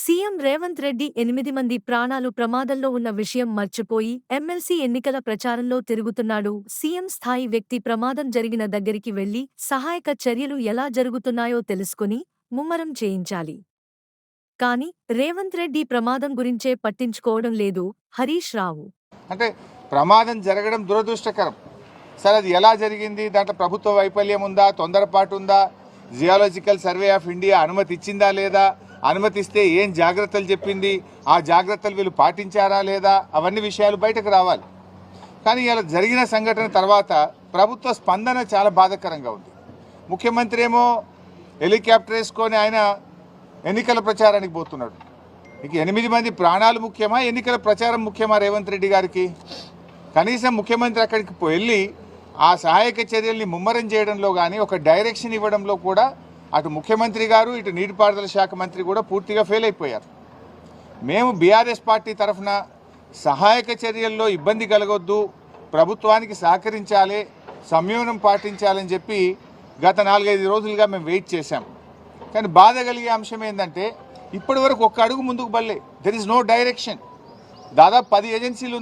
CM Revanth Reddy ఎనిమిది మంది ప్రాణాలు ప్రమాదంలో ఉన్న విషయం మర్చిపోయి ఎమ్మెల్సీ ఎన్నికల ప్రచారంలో తిరుగుతున్నాడు. సీఎం స్థాయి వ్యక్తి ప్రమాదం జరిగిన దగ్గరికి వెళ్ళి సహాయక చర్యలు ఎలా జరుగుతున్నాయో తెలుసుకుని ముమ్మరం చేయించాలి. కాని రేవంత్ రెడ్డి ప్రమాదం గురించే పట్టించుకోవడం లేదు హరీష్ రావు. అంటే ప్రమాదం జరగడం దురదృష్టకరం. సరే అది ఎలా జరిగింది? దాంట్లో ప్రభుత్వ వైఫల్యం ఉందా? తొందరపాటు ఉందా? జియాలజికల్ సర్వే ఆఫ్ ఇండియా అనుమతి ఇచ్చిందా లేదా? అనుమతిస్తే ఏం జాగ్రత్తలు చెప్పింది? ఆ జాగ్రత్తలు వీళ్ళు పాటించారా లేదా? అవన్నీ విషయాలు బయటకు రావాలి. కానీ ఇలా జరిగిన సంఘటన తర్వాత ప్రభుత్వ స్పందన చాలా బాధాకరంగా ఉంది. ముఖ్యమంత్రి ఏమో హెలికాప్టర్ వేసుకొని ఆయన ఎన్నికల ప్రచారానికి పోతున్నాడు. ఇక ఎనిమిది మంది ప్రాణాలు ముఖ్యమా? ఎన్నికల ప్రచారం ముఖ్యమా రేవంత్ రెడ్డి గారికి? కనీసం ముఖ్యమంత్రి అక్కడికి వెళ్ళి ఆ సహాయక చర్యల్ని ముమ్మరం చేయడంలో కానీ ఒక డైరెక్షన్ ఇవ్వడంలో కూడా అటు ముఖ్యమంత్రి గారు ఇటు నీటిపారుదల శాఖ మంత్రి కూడా పూర్తిగా ఫెయిల్ అయిపోయారు. మేము బీఆర్ఎస్ పార్టీ తరఫున సహాయక చర్యల్లో ఇబ్బంది కలగొద్దు ప్రభుత్వానికి సహకరించాలి సంయమనం పాటించాలని చెప్పి గత నాలుగైదు రోజులుగా మేము వెయిట్ చేశాం. కానీ బాధ కలిగే అంశం ఏంటంటే ఇప్పటి వరకు ఒక్క అడుగు ముందుకు బల్లే దెర్ ఇస్ నో డైరెక్షన్ దాదాపు పది ఏజెన్సీలు